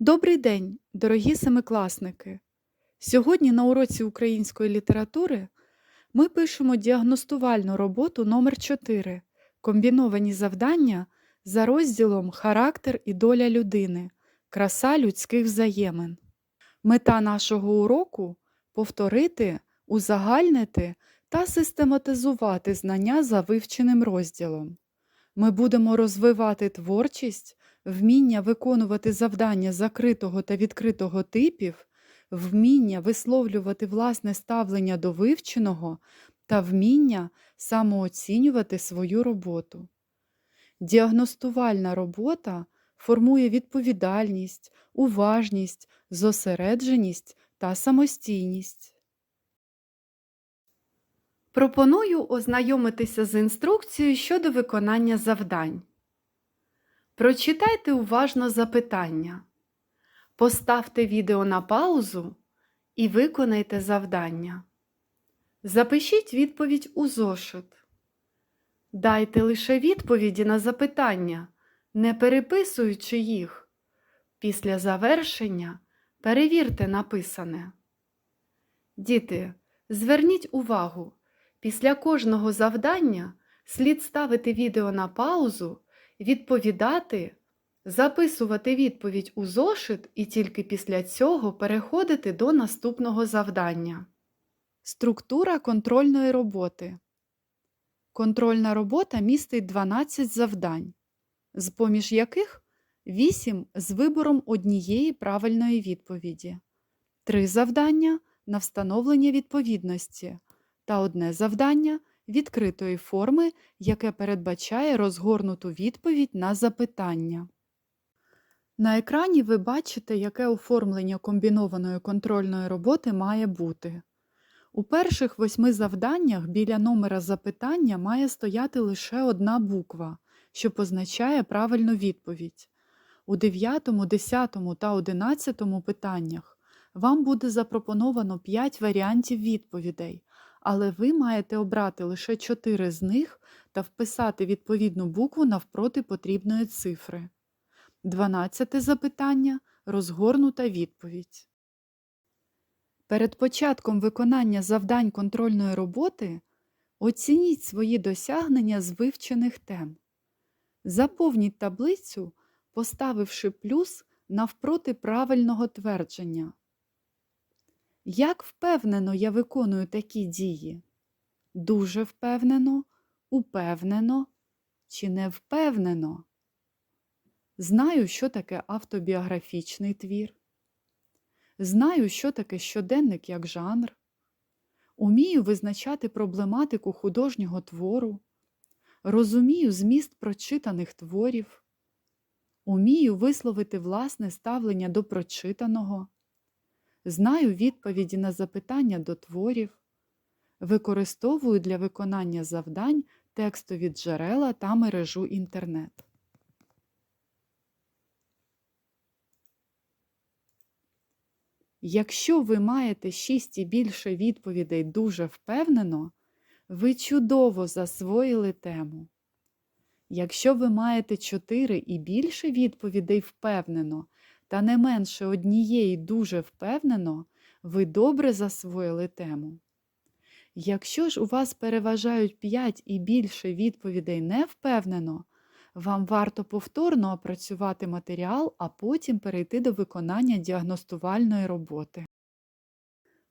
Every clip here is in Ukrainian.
Добрий день, дорогі семикласники! Сьогодні на уроці української літератури ми пишемо діагностувальну роботу номер 4 Комбіновані завдання за розділом Характер і доля людини. Краса людських взаємин. Мета нашого уроку повторити, узагальнити та систематизувати знання за вивченим розділом. Ми будемо розвивати творчість, вміння виконувати завдання закритого та відкритого типів, вміння висловлювати власне ставлення до вивченого та вміння самооцінювати свою роботу. Діагностувальна робота формує відповідальність, уважність, зосередженість та самостійність. Пропоную ознайомитися з інструкцією щодо виконання завдань. Прочитайте уважно запитання. Поставте відео на паузу і виконайте завдання. Запишіть відповідь у зошит. Дайте лише відповіді на запитання, не переписуючи їх. Після завершення перевірте написане. Діти, зверніть увагу, після кожного завдання слід ставити відео на паузу, відповідати, записувати відповідь у зошит і тільки після цього переходити до наступного завдання. Структура контрольної роботи. Контрольна робота містить 12 завдань, з поміж яких 8 з вибором однієї правильної відповіді, 3 завдання на встановлення відповідності та одне завдання відкритої форми, яке передбачає розгорнуту відповідь на запитання. На екрані ви бачите, яке оформлення комбінованої контрольної роботи має бути. У перших восьми завданнях біля номера запитання має стояти лише одна буква, що позначає правильну відповідь. У 9, 10 та 11 питаннях вам буде запропоновано 5 варіантів відповідей, але ви маєте обрати лише 4 з них та вписати відповідну букву навпроти потрібної цифри. 12 запитання розгорнута відповідь. Перед початком виконання завдань контрольної роботи оцініть свої досягнення з вивчених тем. Заповніть таблицю, поставивши плюс навпроти правильного твердження. Як впевнено я виконую такі дії? Дуже впевнено, упевнено чи не впевнено? Знаю, що таке автобіографічний твір. Знаю, що таке щоденник як жанр. Умію визначати проблематику художнього твору. Розумію зміст прочитаних творів. Умію висловити власне ставлення до прочитаного. Знаю відповіді на запитання до творів. Використовую для виконання завдань текстові джерела та мережу інтернет. Якщо ви маєте 6 і більше відповідей дуже впевнено, ви чудово засвоїли тему. Якщо ви маєте 4 і більше відповідей впевнено, та не менше однієї дуже впевнено, ви добре засвоїли тему. Якщо ж у вас переважають 5 і більше відповідей невпевнено, вам варто повторно опрацювати матеріал, а потім перейти до виконання діагностувальної роботи.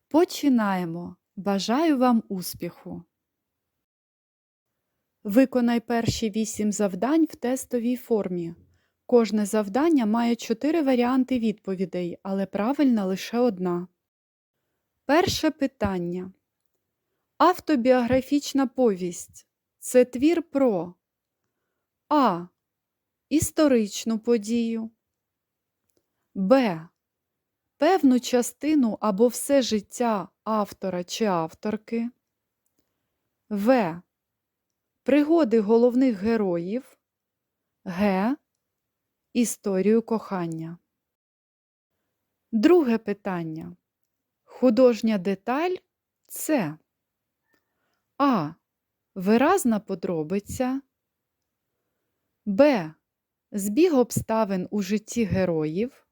Починаємо. Бажаю вам успіху! Виконай перші 8 завдань в тестовій формі. Кожне завдання має 4 варіанти відповідей, але правильна лише одна. Перше питання. Автобіографічна повість це твір про А. Історичну подію. Б. Певну частину або все життя автора чи авторки. В. Пригоди головних героїв. Г. Історію кохання. Друге питання. Художня деталь це А. Виразна подробиця. Б. Збіг обставин у житті героїв.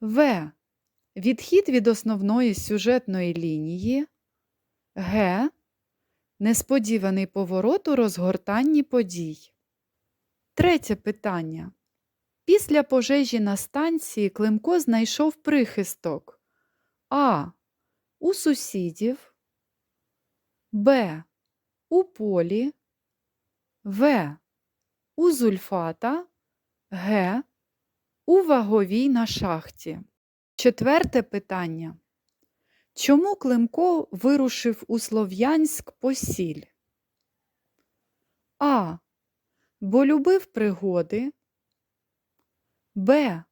В. Відхід від основної сюжетної лінії. Г. Несподіваний поворот у розгортанні подій. Третє питання. Після пожежі на станції Климко знайшов прихисток А. У сусідів, Б. У полі, В. У зульфата, Г. У ваговій на шахті. Четверте питання. Чому Климко вирушив у Слов'янськ по сіль? А. Бо любив пригоди. Б.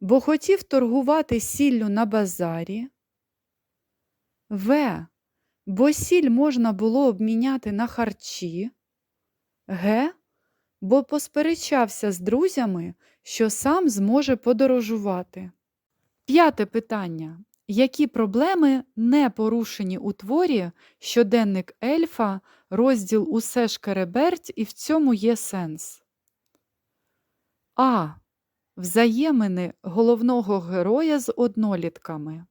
Бо хотів торгувати сіллю на базарі. В. Бо сіль можна було обміняти на харчі. Г. Бо посперечався з друзями, що сам зможе подорожувати. П'яте питання. Які проблеми не порушені у творі щоденник ельфа, розділ Усе ж кереберть, і в цьому є сенс? А. Взаємини головного героя з однолітками.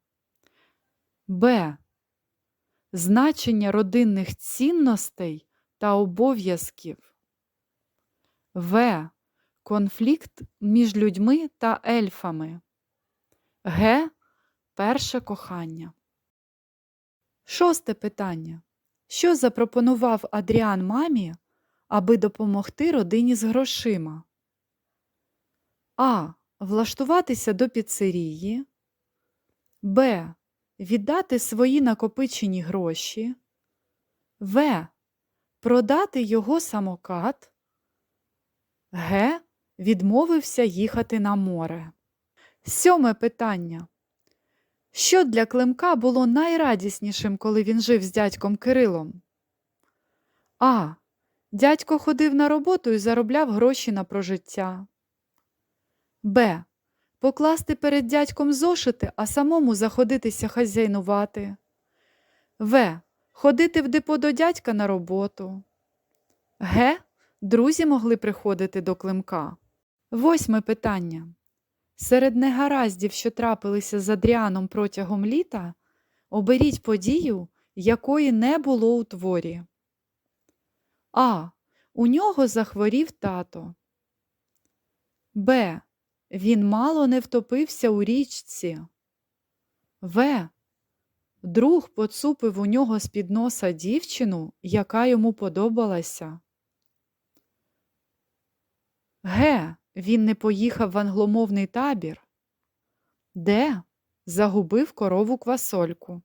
Б. Значення родинних цінностей та обов'язків. В. Конфлікт між людьми та ельфами. Г. Перше кохання. Шосте питання. Що запропонував Адріан мамі, аби допомогти родині з грошима? А. Влаштуватися до піцерії. Б. Віддати свої накопичені гроші. В. Продати його самокат. Г. Відмовився їхати на море. Сьоме питання. Що для Климка було найрадіснішим, коли він жив з дядьком Кирилом? А. Дядько ходив на роботу і заробляв гроші на прожиття. Б. Покласти перед дядьком зошити, а самому заходитися хазяйнувати. В. Ходити в депо до дядька на роботу. Г. Друзі могли приходити до Климка. Восьме питання. Серед негараздів, що трапилися з Адріаном протягом літа, оберіть подію, якої не було у творі. А. У нього захворів тато. Б. Він мало не втопився у річці. В. Друг поцупив у нього з-під носа дівчину, яка йому подобалася. Г. Він не поїхав в англомовний табір. Д. Загубив корову квасольку.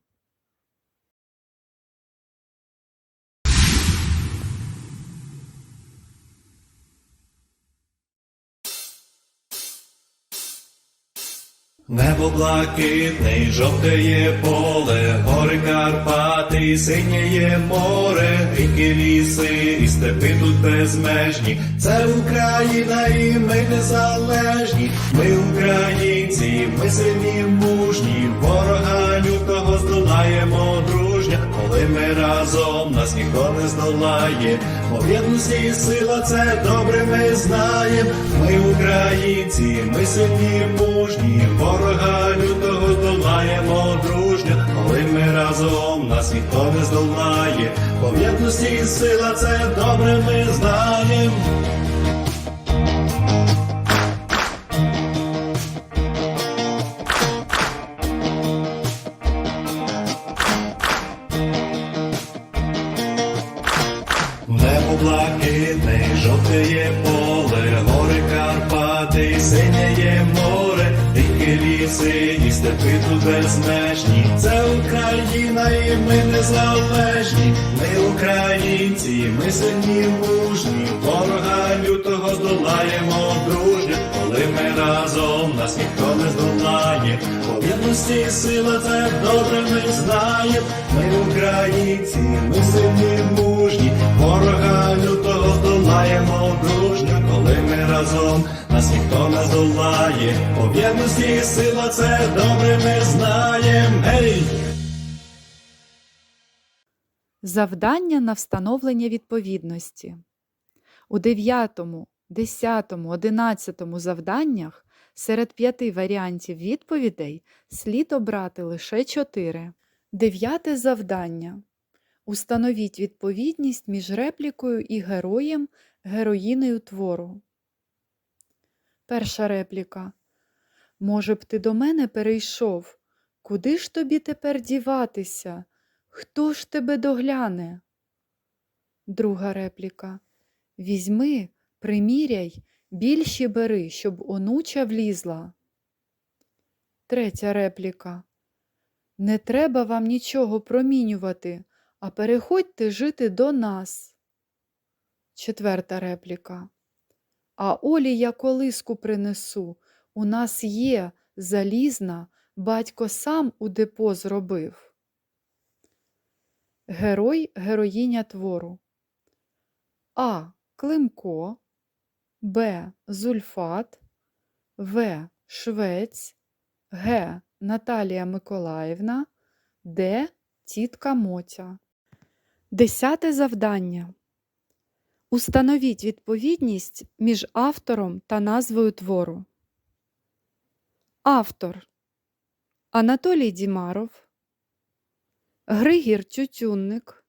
Небо блакитне, жовтеє поле, гори Карпати, синєє море, ріки ліси, і степи тут безмежні. Це Україна, і ми незалежні. Ми українці, ми сильні, мужні, ворога. Коли ми разом нас ніхто не здолає, бо в єдності сила це добре ми знаємо. Ми українці, ми сильні, мужні, ворога лютого здолаємо дружня. Коли ми разом нас ніхто не здолає, бо в єдності сила це добре ми знаємо. Небо блакитне, жовтеє поле, гори Карпати, синяє море, ріки ліси, і степи тут безмежні. Це Україна, і ми незалежні. Ми українці, ми сильні, мужні, ворога лютого здолаємо дружньо. Коли ми разом нас ніхто не здолає, по єдності сила це добре ми знаємо. Ми українці, ми сильні, мужні, ворога лютого здолаємо дружньо, коли ми разом нас ніхто не здолає. По єдності сила це добре ми знаємо. Гей! Завдання на встановлення відповідності. У 9, 10, 11 завданнях Серед п'яти варіантів відповідей слід обрати лише чотири. Дев'яте завдання. Установіть відповідність між реплікою і героєм, героїнею твору. Перша репліка. Може б ти до мене перейшов? Куди ж тобі тепер діватися? Хто ж тебе догляне? Друга репліка. Візьми, приміряй, більші бери, щоб онуча влізла. Третя репліка. Не треба вам нічого промінювати, а переходьте жити до нас. Четверта репліка. А Олі я колиску принесу. У нас є залізна, батько сам у депо зробив. Герой героїня твору. А. Климко, Б. Зульфат, В. Швець, Г. Наталія Миколаївна, Д. Тітка Мотя. Десяте завдання. Установіть відповідність між автором та назвою твору. Автор Анатолій Дімаров, Григір Тютюнник,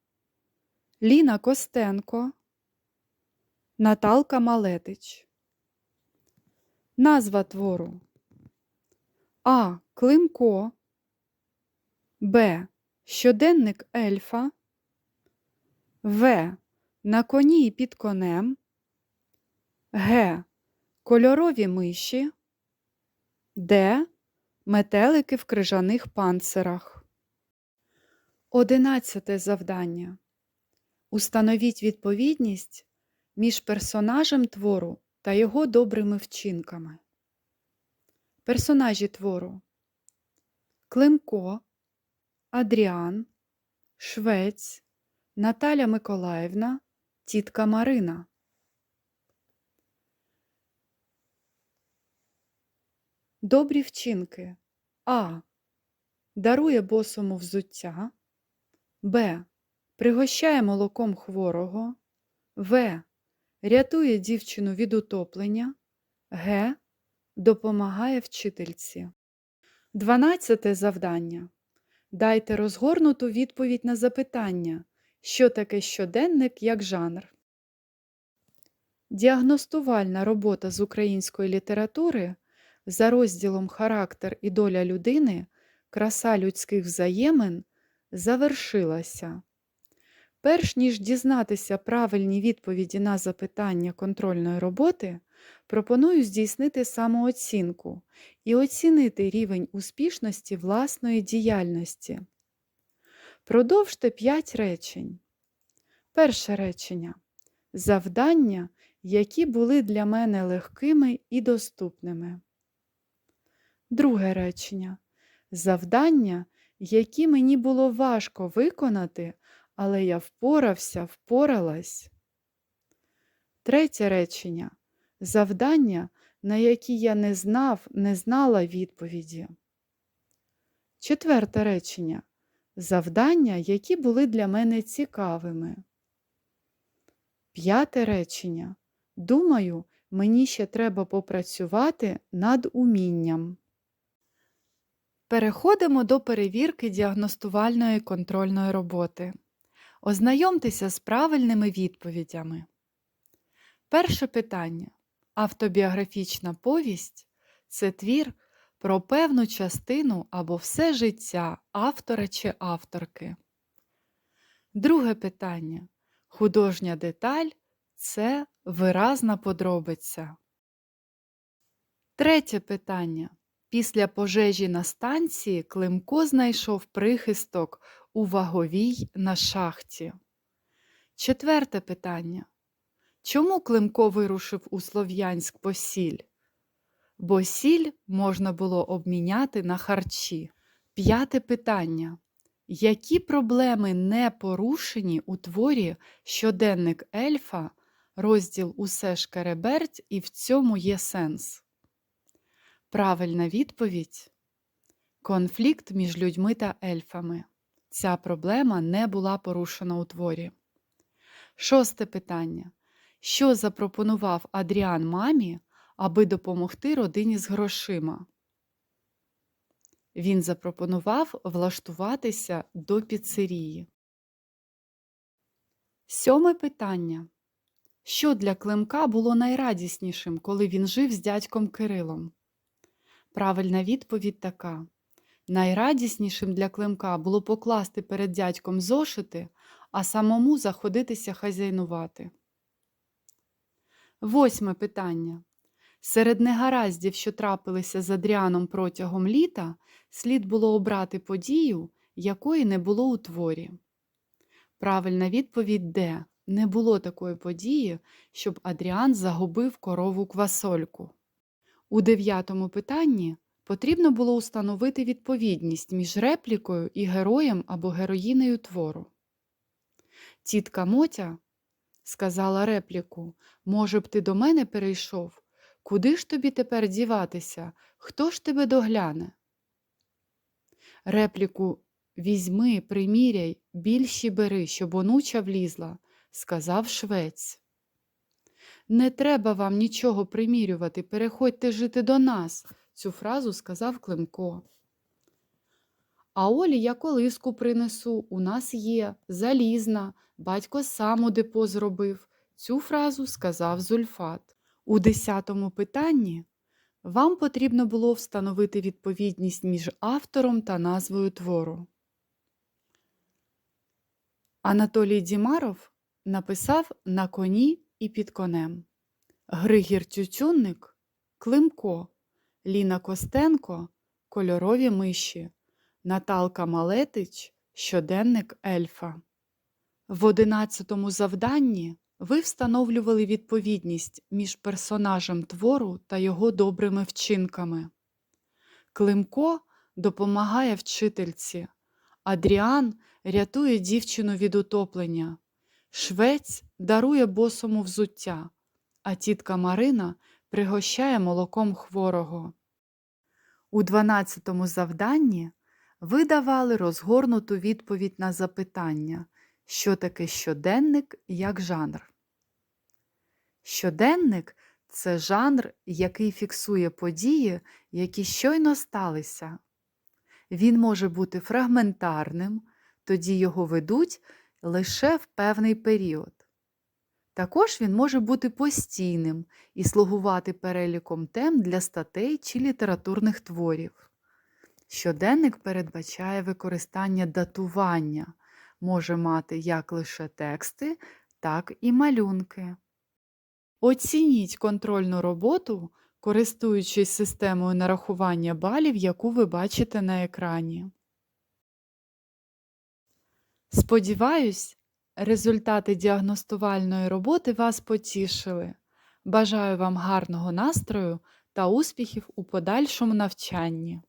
Ліна Костенко, Наталка Малетич. Назва твору А. Климко, Б. Щоденник ельфа, В. На коні і під конем, Г. Кольорові миші, Д. Метелики в крижаних панцирах. Одинадцяте завдання. Установіть відповідність між персонажем твору та його добрими вчинками. Персонажі твору Климко, Адріан, Швець, Наталя Миколаївна, тітка Марина. Добрі вчинки А. Дарує босому взуття. Б. Пригощає молоком хворого. В. Рятує дівчину від утоплення. Г. Допомагає вчительці. Дванадцяте завдання. Дайте розгорнуту відповідь на запитання, що таке щоденник як жанр. Діагностувальна робота з української літератури за розділом Характер і доля людини Краса людських взаємин завершилася. Перш ніж дізнатися правильні відповіді на запитання контрольної роботи, пропоную здійснити самооцінку і оцінити рівень успішності власної діяльності. Продовжте 5 речень. Перше речення. Завдання, які були для мене легкими і доступними. Друге речення. Завдання, які мені було важко виконати, але я впорався, впоралась. Третє речення. Завдання, на які я не знав, не знала відповіді. Четверте речення. Завдання, які були для мене цікавими. П'яте речення. Думаю, мені ще треба попрацювати над умінням. Переходимо до перевірки діагностувальної контрольної роботи. Ознайомтеся з правильними відповідями. Перше питання. Автобіографічна повість це твір про певну частину або все життя автора чи авторки. Друге питання. Художня деталь це виразна подробиця. Третє питання. Після пожежі на станції Климко знайшов прихисток у ваговій на шахті. Четверте питання. Чому Климко вирушив у Слов'янськ по сіль? Бо сіль можна було обміняти на харчі. П'яте питання. Які проблеми не порушені у творі щоденник ельфа, розділ Усе ж кереберть і в цьому є сенс? Правильна відповідь конфлікт між людьми та ельфами. Ця проблема не була порушена у творі. Шосте питання. Що запропонував Адріан мамі, аби допомогти родині з грошима. Він запропонував влаштуватися до піцерії. Сьоме питання. Що для Климка було найрадіснішим, коли він жив з дядьком Кирилом? Правильна відповідь така. Найрадіснішим для Климка було покласти перед дядьком зошити, а самому заходитися хазяйнувати. Восьме питання. Серед негараздів, що трапилися з Адріаном протягом літа, слід було обрати подію, якої не було у творі. Правильна відповідь Д. Не було такої події, щоб Адріан загубив корову квасольку. У дев'ятому питанні потрібно було установити відповідність між реплікою і героєм або героїнею твору. Тітка Мотя сказала репліку Може б, ти до мене перейшов? Куди ж тобі тепер діватися? Хто ж тебе догляне? Репліку Візьми, приміряй, більші бери, щоб онуча влізла, сказав швець. Не треба вам нічого примірювати, переходьте жити до нас, цю фразу сказав Климко. А Олі я колиску принесу, у нас є, залізна, батько сам у депо зробив. Цю фразу сказав Зульфат. У десятому питанні вам потрібно було встановити відповідність між автором та назвою твору. Анатолій Дімаров написав На коні і під конем. Григір Тютюнник Климко, Ліна Костенко Кольорові миші, Наталка Малетич Щоденник Ельфа. В одинадцятому завданні ви встановлювали відповідність між персонажем твору та його добрими вчинками. Климко допомагає вчительці, Адріан рятує дівчину від утоплення, швець дарує босому взуття, а тітка Марина пригощає молоком хворого. У дванадцятому завданні ви давали розгорнуту відповідь на запитання, що таке щоденник як жанр. Щоденник це жанр, який фіксує події, які щойно сталися. Він може бути фрагментарним, тоді його ведуть лише в певний період. Також він може бути постійним і слугувати переліком тем для статей чи літературних творів. Щоденник передбачає використання датування, може мати як лише тексти, так і малюнки. Оцініть контрольну роботу, користуючись системою нарахування балів, яку ви бачите на екрані. Сподіваюсь, результати діагностувальної роботи вас потішили. Бажаю вам гарного настрою та успіхів у подальшому навчанні.